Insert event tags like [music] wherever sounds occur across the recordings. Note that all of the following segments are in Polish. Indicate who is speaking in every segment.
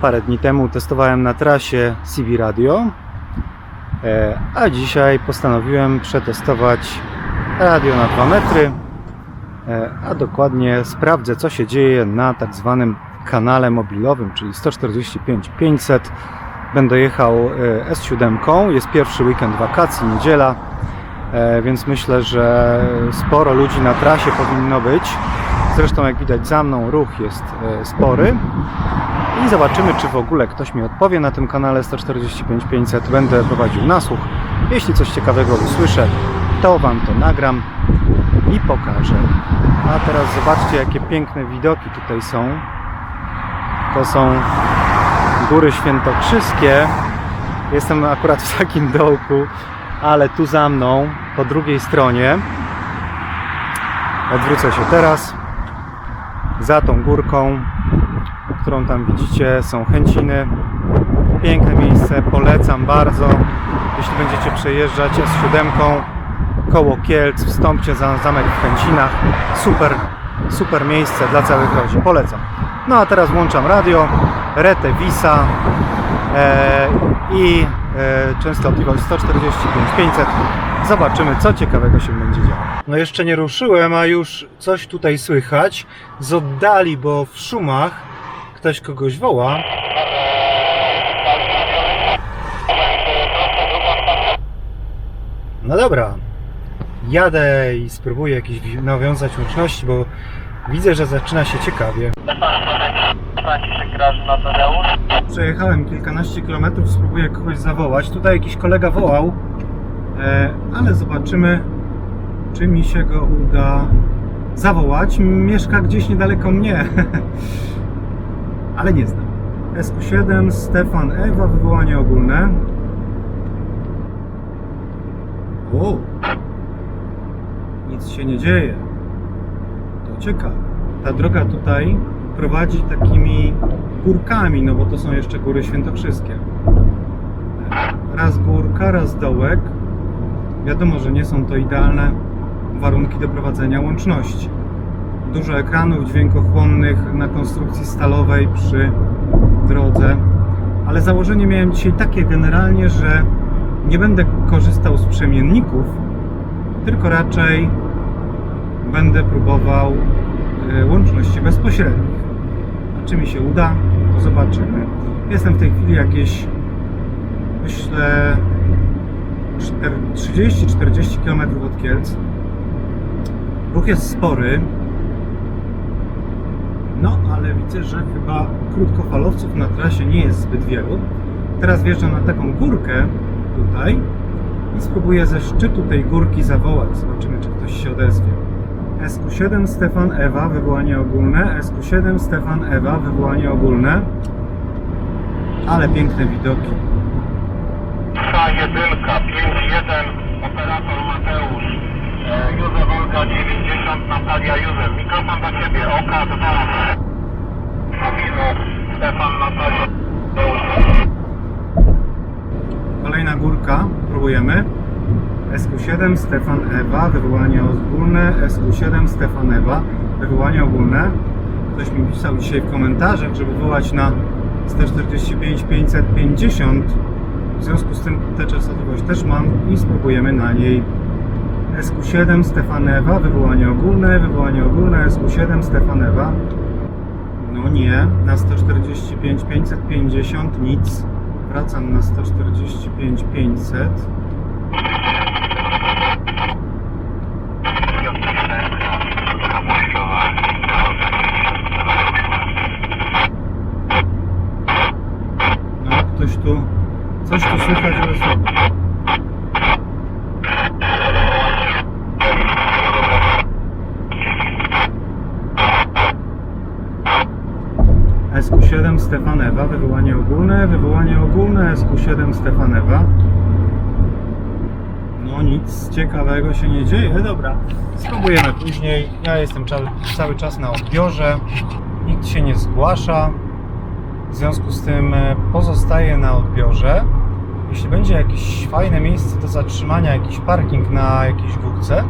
Speaker 1: Parę dni temu testowałem na trasie CB Radio, e, a dzisiaj postanowiłem przetestować radio na 2 metry, e, a dokładnie sprawdzę co się dzieje na tak zwanym kanale mobilowym, czyli 145-500. Będę jechał e, S7, jest pierwszy weekend wakacji, niedziela, więc myślę, że sporo ludzi na trasie powinno być. Zresztą jak widać za mną ruch jest e, spory. I zobaczymy, czy w ogóle ktoś mi odpowie na tym kanale 145-500. Będę prowadził nasłuch. Jeśli coś ciekawego usłyszę, to Wam to nagram i pokażę. A teraz zobaczcie, jakie piękne widoki tutaj są. To są Góry Świętokrzyskie. Jestem akurat w takim dołku, ale tu za mną, po drugiej stronie, odwrócę się teraz, za tą górką którą tam widzicie, są chęciny. Piękne miejsce, polecam bardzo. Jeśli będziecie przejeżdżać S7 koło Kielc, wstąpcie za zamek w Chęcinach. Super, super miejsce dla całych rodzin. Polecam. No a teraz włączam radio, Rete Visa e, i częstotliwość 145-500. Zobaczymy, co ciekawego się będzie działo. No jeszcze nie ruszyłem, a już coś tutaj słychać z oddali, bo w szumach ktoś kogoś woła. No dobra, jadę i spróbuję jakieś nawiązać łączności, bo widzę, że zaczyna się ciekawie.
Speaker 2: Franciszek Grażyna Tadeusz.
Speaker 1: Przejechałem kilkanaście kilometrów, spróbuję kogoś zawołać. Tutaj jakiś kolega wołał, e, ale zobaczymy, czy mi się go uda zawołać. Mieszka gdzieś niedaleko mnie, [laughs] ale nie znam. SQ7, Stefan Ewa, wywołanie ogólne. O! Nic się nie dzieje. To ciekawe. Ta droga tutaj prowadzi takimi górkami, no bo to są jeszcze góry świętokrzyskie. Raz górka, raz dołek. Wiadomo, że nie są to idealne warunki do prowadzenia łączności. Dużo ekranów dźwiękochłonnych na konstrukcji stalowej przy drodze, ale założenie miałem dzisiaj takie generalnie, że nie będę korzystał z przemienników, tylko raczej będę próbował e, łączności bezpośrednich. Czy mi się uda, to zobaczymy. Jestem w tej chwili jakieś, myślę, 30-40 km od Kielc. Ruch jest spory. No, ale widzę, że chyba krótkofalowców na trasie nie jest zbyt wielu. Teraz wjeżdżam na taką górkę tutaj i spróbuję ze szczytu tej górki zawołać. Zobaczymy, czy ktoś się odezwie. SQ7 Stefan Ewa, wywołanie ogólne. SQ7 Stefan Ewa, wywołanie ogólne. Ale piękne widoki.
Speaker 2: K1, 5-1, operator Mateusz. E, Józef Olga 90, Natalia Józef. Mikrofon do Ciebie, OK2. Kamilo, Stefan, Natalia.
Speaker 1: Kolejna górka, próbujemy. SQ7 Stefan Ewa, ogólne. SQ7 Stefan Ewa, ogólne. Ktoś mi pisał dzisiaj w komentarzach, żeby wołać na 145 550. W związku z tym tę częstotliwość też mam i spróbujemy na niej. SQ7 Stefan Ewa, wywołanie ogólne, wywołanie ogólne, SQ7 Stefan Ewa. No nie, na 145 550 nic. Wracam na 145 500. No, ktoś tu, coś tu słychać, ale słabo. SQ7 Stefanewa, wywołanie ogólne, wywołanie ogólne, SQ7 Stefanewa. No nic ciekawego się nie dzieje, dobra. Spróbujemy później. Ja jestem cały, cały czas na odbiorze. Nikt się nie zgłasza. W związku z tym e, pozostaję na odbiorze. Jeśli będzie jakieś fajne miejsce do zatrzymania, jakiś parking na jakiejś górce,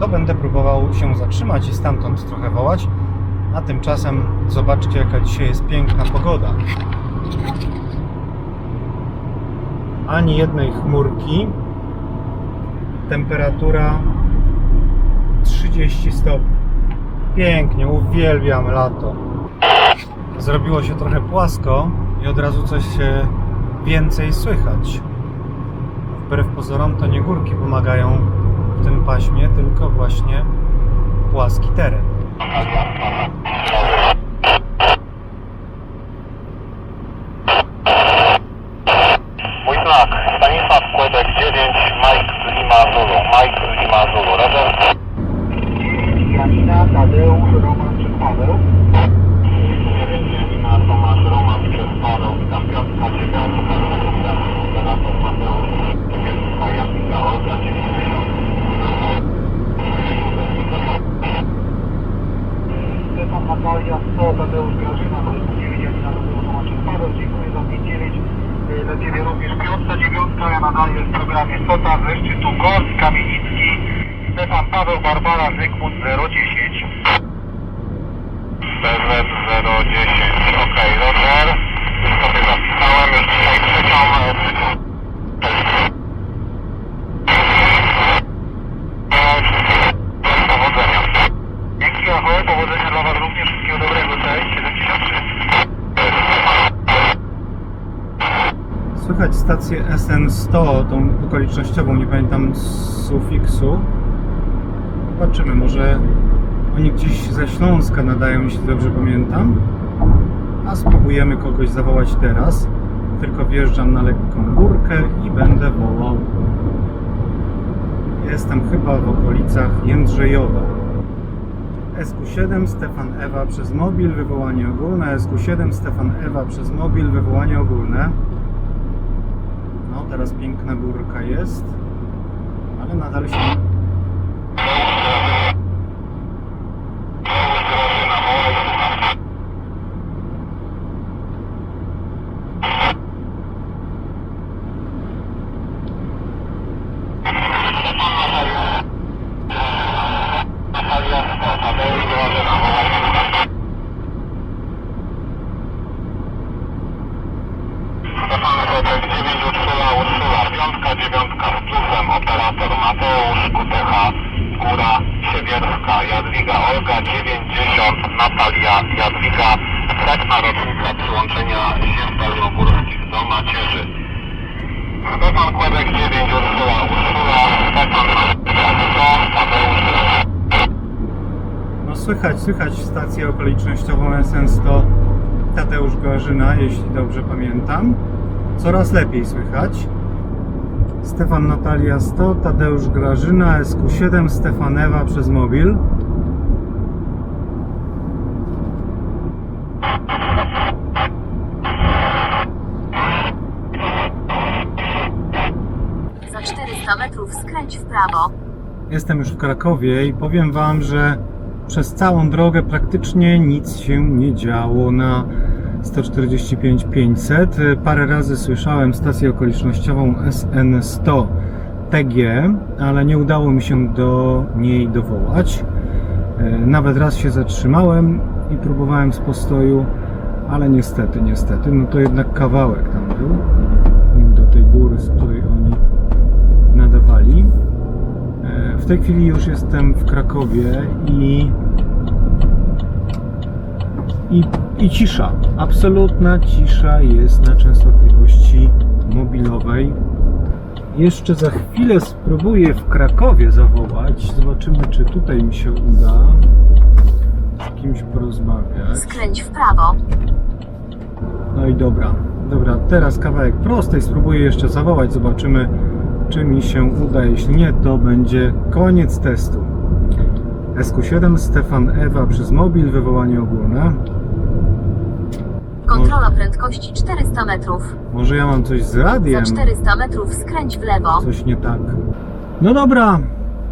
Speaker 1: to będę próbował się zatrzymać i stamtąd trochę wołać. A tymczasem zobaczcie, jaka dzisiaj jest piękna pogoda. ani jednej chmurki. Temperatura 30 stopni. Pięknie, uwielbiam lato. Zrobiło się trochę płasko i od razu coś się więcej słychać. Wbrew pozorom to nie górki pomagają w tym paśmie, tylko właśnie płaski teren.
Speaker 2: Mój znak, Stanisław Kłebek 9, Mike Lima Zulu, Mike Lima Zulu, Roger. Janina, Tadeusz, Roman przez Paweł. Janina, Tomasz, Roman przez Paweł, witam piątka, dziewiątka, operator Mateusz, dziewiątka, Janina, Olga, 90. Stefan Natalia, 100, Tadeusz Grażyna, 9, Janina, Tomasz przez Paweł, dziękuję za 5-9. Y, Dla Ciebie również piątka, dziewiątka, ja nadal jest w programie SOTA ze szczytu Gorsk, Kamienicki, Stefan Paweł, Barbara, Zygmunt 010. PZ 010, ok, Roger, już sobie zapisałem, już dzisiaj trzecią, trzecią. Powodzenia. Dzięki, ahoj, powodzenia dla Was również, wszystkiego dobrego, cześć, 73.
Speaker 1: Słychać stację SN100, tą okolicznościową, nie pamiętam sufiksu. Zobaczymy, może oni gdzieś ze Śląska nadają, jeśli dobrze pamiętam. A spróbujemy kogoś zawołać teraz. Tylko wjeżdżam na lekką górkę i będę wołał. Jestem chyba w okolicach Jędrzejowa. SQ7 Stefan Ewa przez mobil, wywołanie ogólne. SQ7 Stefan Ewa przez mobil, wywołanie ogólne. No, teraz piękna górka jest, ale nadal się.
Speaker 2: Stefan Kotek 9 Urszula, Urszula, piątka, dziewiątka z plusem, operator Mateusz, QTH, Góra, Siewierska, Jadwiga, Olga 90, Natalia, Jadwiga, setna rocznica przyłączenia ziem dolnogórskich do macierzy. Stefan Kłebek 9 Urszula, Urszula, Stefan Mateusz,
Speaker 1: No, słychać, słychać stację okolicznościową SN100 Tadeusz Goarzyna, jeśli dobrze pamiętam. Coraz lepiej słychać. Stefan Natalia 100, Tadeusz Grażyna, SQ7, Stefanewa przez mobil.
Speaker 3: Za 400 metrów skręć w prawo.
Speaker 1: Jestem już w Krakowie i powiem Wam, że przez całą drogę praktycznie nic się nie działo na 145 500. Parę razy słyszałem stację okolicznościową SN100 TG, ale nie udało mi się do niej dowołać. E, Nawet raz się zatrzymałem i próbowałem z postoju, ale niestety, niestety, no to jednak kawałek tam był do tej góry, z której oni nadawali. E, W tej chwili już jestem w Krakowie i, i, i cisza. Absolutna cisza jest na częstotliwości mobilowej. Jeszcze za chwilę spróbuję w Krakowie zawołać. Zobaczymy, czy tutaj mi się uda z kimś porozmawiać.
Speaker 3: Skręć w prawo.
Speaker 1: No i dobra, dobra, teraz kawałek prostej spróbuję jeszcze zawołać, zobaczymy czy mi się uda, jeśli nie to będzie koniec testu. SQ7 Stefan Ewa przez mobil, wywołanie ogólne.
Speaker 3: Kontrola prędkości 400 metrów.
Speaker 1: Może ja mam coś z
Speaker 3: Za
Speaker 1: radiem?
Speaker 3: 400 metrów skręć w lewo.
Speaker 1: Coś nie tak. No dobra,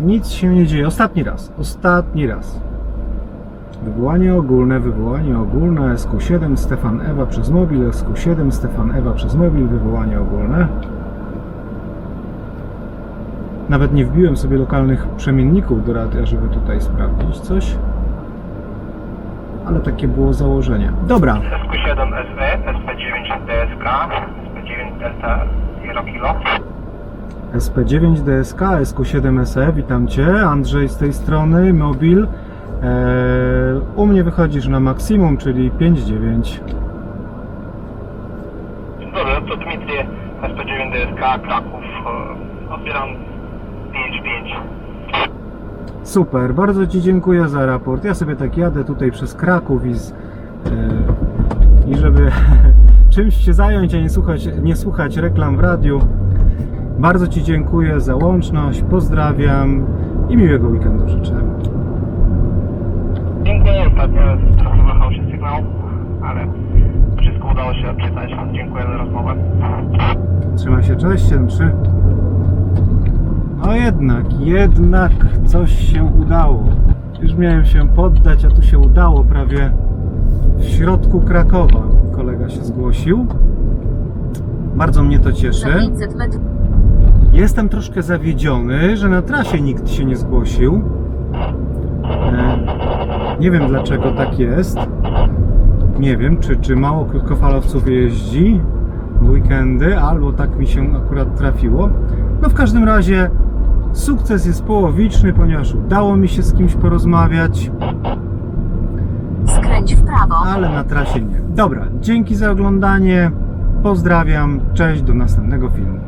Speaker 1: nic się nie dzieje. Ostatni raz, ostatni raz. Wywołanie ogólne, wywołanie ogólne, SQ7 Stefan Ewa przez mobil, SQ7 Stefan Ewa przez mobil, wywołanie ogólne. Nawet nie wbiłem sobie lokalnych przemienników do radia, żeby tutaj sprawdzić coś. Ale takie było założenie. Dobra,
Speaker 2: SQ7 SE, SP9 DSK, SP9 Delta 0 kilo.
Speaker 1: SP9 DSK, SQ7SE, witam Cię, Andrzej z tej strony, mobil. Eee, u mnie wychodzisz na maksimum, czyli 5,9.
Speaker 2: Dzień dobry, to Dmitry, SP9 DSK, Kraków. E, Odbieram 5-5.
Speaker 1: Super, bardzo Ci dziękuję za raport. Ja sobie tak jadę tutaj przez Kraków i, z, e, i żeby [laughs] czymś się zająć, a nie słuchać, nie słuchać reklam w radiu. Bardzo Ci dziękuję za łączność, pozdrawiam i miłego weekendu życzę.
Speaker 2: Dziękuję, ostatnio trochę wahał się sygnał, ale wszystko udało się odczytać. Dziękuję za rozmowę.
Speaker 1: Trzymaj się, cześć, 7-3. No jednak, jednak coś się udało. Już miałem się poddać, a tu się udało prawie w środku Krakowa. Kolega się zgłosił. Bardzo mnie to cieszy.
Speaker 3: 500 metrów.
Speaker 1: Jestem troszkę zawiedziony, że na trasie nikt się nie zgłosił. E, Nie wiem dlaczego tak jest. Nie wiem, czy, czy mało krótkofalowców jeździ w weekendy, albo tak mi się akurat trafiło. No w każdym razie sukces jest połowiczny, ponieważ udało mi się z kimś porozmawiać,
Speaker 3: Skręć w prawo.
Speaker 1: ale na trasie nie. Dobra, dzięki za oglądanie. Pozdrawiam, cześć, do następnego filmu.